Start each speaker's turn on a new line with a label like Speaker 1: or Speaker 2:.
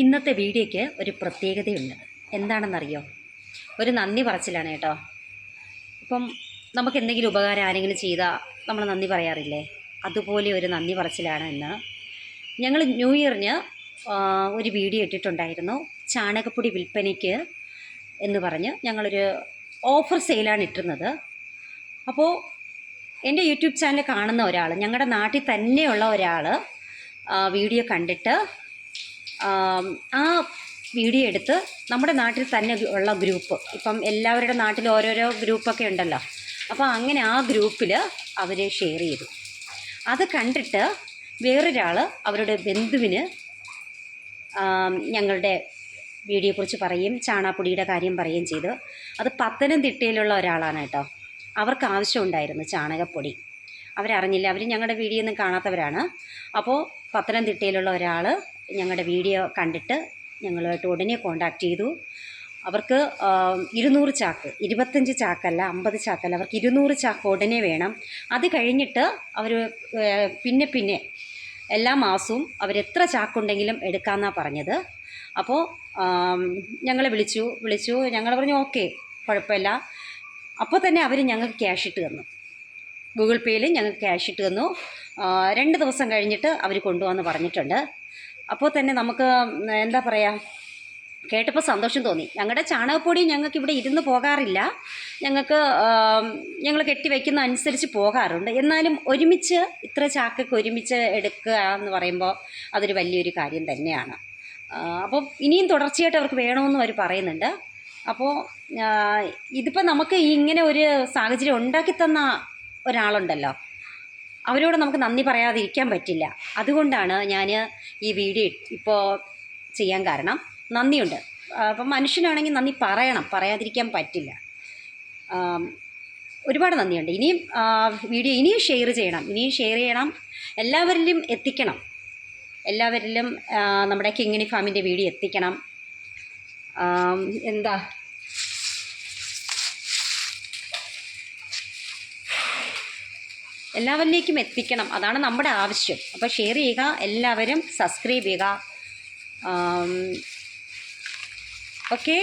Speaker 1: ഇന്നത്തെ വീഡിയോയ്ക്ക് ഒരു പ്രത്യേകതയുണ്ട്. എന്താണെന്നറിയോ? ഒരു നന്ദി പറച്ചിലാണ് കേട്ടോ. ഇപ്പം നമുക്ക് എന്തെങ്കിലും ഉപകാരം ആരെങ്കിലും ചെയ്താൽ നമ്മൾ നന്ദി പറയാറില്ലേ? അതുപോലെ ഒരു നന്ദി പറച്ചിലാണ് ഇന്ന്. ഞങ്ങൾ ന്യൂ ഇയറിന് ഒരു വീഡിയോ ഇട്ടിട്ടുണ്ടായിരുന്നു. ചാണകപ്പൊടി വിൽപ്പനയ്ക്ക് എന്ന് പറഞ്ഞ് ഞങ്ങളൊരു ഓഫർ സെയിലാണ് ഇട്ടിരുന്നത്. അപ്പോൾ എന്റെ യൂട്യൂബ് ചാനൽ കാണുന്ന ഒരാൾ ഞങ്ങളുടെ നാട്ടിൽ തന്നെയുള്ള ഒരാൾ വീഡിയോ കണ്ടിട്ട് ആം, വീഡിയോ എടുത്ത് നമ്മുടെ നാട്ടിൽ തന്നെ ഉള്ള ഗ്രൂപ്പ് ഇപ്പം എല്ലാവരുടെ നാട്ടിൽ ഓരോരോ ഗ്രൂപ്പൊക്കെ ഉണ്ടല്ലോ. അപ്പോൾ അങ്ങനെ ആ ഗ്രൂപ്പിൽ അവർ ഷെയർ ചെയ്തു. അത് കണ്ടിട്ട് വേറൊരാൾ അവരുടെ ബന്ധുവിന് ഞങ്ങളുടെ വീഡിയോയെക്കുറിച്ച് പറയും ചാണാപ്പൊടിയുടെ കാര്യം പറയുകയും ചെയ്തു. അത് പത്തനംതിട്ടയിലുള്ള ഒരാളാണ് കേട്ടോ. അവർക്ക് ആവശ്യമുണ്ടായിരുന്നു ചാണകപ്പൊടി. അവരറിഞ്ഞില്ല. അവർ ഞങ്ങളുടെ വീഡിയോ ഒന്നും കാണാത്തവരാണ്. അപ്പോൾ പത്തനംതിട്ടയിലുള്ള ഒരാൾ ഞങ്ങളുടെ വീഡിയോ കണ്ടിട്ട് ഞങ്ങളുമായിട്ട് ഉടനെ കോണ്ടാക്ട് ചെയ്തു. അവർക്ക് ഇരുന്നൂറ് ചാക്ക് ഇരുപത്തഞ്ച് ചാക്കല്ല അമ്പത് ചാക്കല്ല അവർക്ക് ഇരുന്നൂറ് ചാക്ക് ഉടനെ വേണം. അത് കഴിഞ്ഞിട്ട് അവർ പിന്നെ പിന്നെ എല്ലാ മാസവും അവരെത്ര ചാക്കുണ്ടെങ്കിലും എടുക്കാമെന്നാണ് പറഞ്ഞത്. അപ്പോൾ ഞങ്ങളെ വിളിച്ചു വിളിച്ചു ഞങ്ങൾ പറഞ്ഞു ഓക്കെ കുഴപ്പമില്ല. അപ്പോൾ തന്നെ അവർ ഞങ്ങൾക്ക് ക്യാഷ് ഇട്ട് തന്നു. ഗൂഗിൾ പേയിൽ ഞങ്ങൾക്ക് ക്യാഷ് ഇട്ട് തന്നു. രണ്ട് ദിവസം കഴിഞ്ഞിട്ട് അവർ കൊണ്ടുവന്ന് പറഞ്ഞിട്ടുണ്ട്. അപ്പോൾ തന്നെ നമുക്ക് എന്താ പറയുക കേട്ടപ്പോൾ സന്തോഷം തോന്നി. ഞങ്ങളുടെ ചാണകപ്പൊടി ഞങ്ങൾക്ക് ഇവിടെ ഇരുന്ന് പോകാറില്ല. ഞങ്ങൾക്ക് ഞങ്ങൾ കെട്ടി വയ്ക്കുന്ന അനുസരിച്ച് പോകാറുണ്ട്. എന്നാലും ഒരുമിച്ച് ഇത്ര ചാക്കൊക്കെ ഒരുമിച്ച് എടുക്കുക എന്ന് പറയുമ്പോൾ അതൊരു വലിയൊരു കാര്യം തന്നെയാണ്. അപ്പോൾ ഇനിയും തുടർച്ചയായിട്ട് അവർക്ക് വേണമെന്നും അവർ പറയുന്നുണ്ട്. അപ്പോൾ ഇതിപ്പോൾ നമുക്ക് ഇങ്ങനെ ഒരു സാഹചര്യം ഉണ്ടാക്കി തന്ന ഒരാളുണ്ടല്ലോ. അവരോട് നമുക്ക് നന്ദി പറയാതിരിക്കാൻ പറ്റില്ല. അതുകൊണ്ടാണ് ഞാൻ ഈ വീഡിയോ ഇപ്പോൾ ചെയ്യാൻ കാരണം. നന്ദിയുണ്ട്. അപ്പം മനുഷ്യനാണെങ്കിൽ നന്ദി പറയണം. പറയാതിരിക്കാൻ പറ്റില്ല. ഒരുപാട് നന്ദിയുണ്ട്. ഇനിയും വീഡിയോ ഇനിയും ഷെയർ ചെയ്യണം. ഇനിയും ഷെയർ ചെയ്യണം. എല്ലാവരിലും എത്തിക്കണം. എല്ലാവരിലും നമ്മുടെ കിങ്ങിണി ഫാമിന്റെ വീഡിയോ എത്തിക്കണം. എന്താ? എല്ലാവരിലേക്കും എത്തിക്കണം. അതാണ് നമ്മുടെ ആവശ്യം. അപ്പോൾ ഷെയർ ചെയ്യുക എല്ലാവരും സബ്സ്ക്രൈബ് ചെയ്യുക. ഓക്കെ